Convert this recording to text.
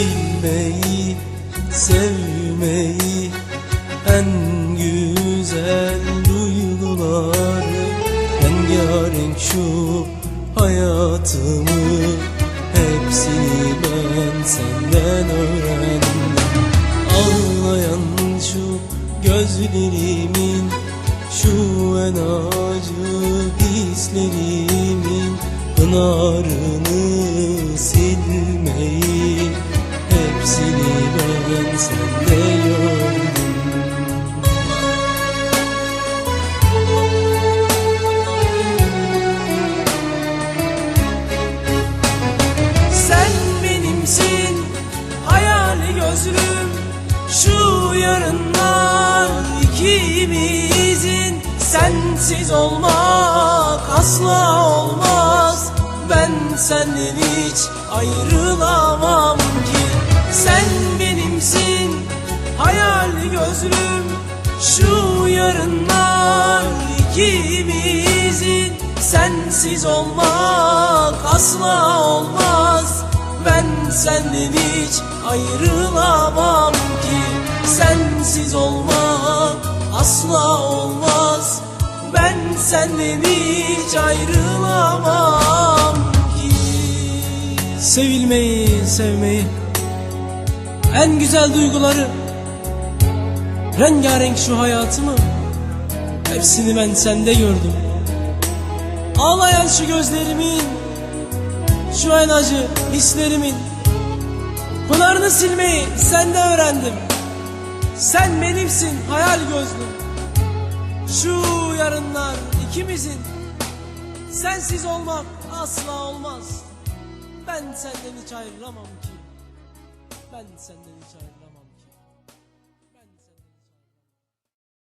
Sevilmeyi, sevmeyi En güzel duyguları Rengarenk şu hayatımı Hepsini ben senden öğrendim. Ağlayan şu gözlerimin Şu en acı hislerimin Pınarını silmeyi Sen benimsin hayali gözlüm. Şu yarınlar ikimizin. Sensiz olmak asla olmaz. Ben senden hiç ayrılamam ki. Sen benimsin gözlüm Şu yarınlar ikimizin. Sensiz olmak asla olmaz. Ben senden hiç ayrılamam ki. Sensiz olmak asla olmaz. Ben senden hiç ayrılamam ki. Sevilmeyi, sevmeyi En güzel duyguları Rengarenk şu hayatımı Hepsini ben sende gördüm. Ağlayan şu gözlerimin Şu en acı hislerimin. Pınarını silmeyi sende öğrendim. Sen benimsin hayal gözlüm. Şu yarınlar ikimizin. Sensiz olmak asla olmaz. Ben senden hiç ayrılamam ki. Ben senden hiç ayrılamam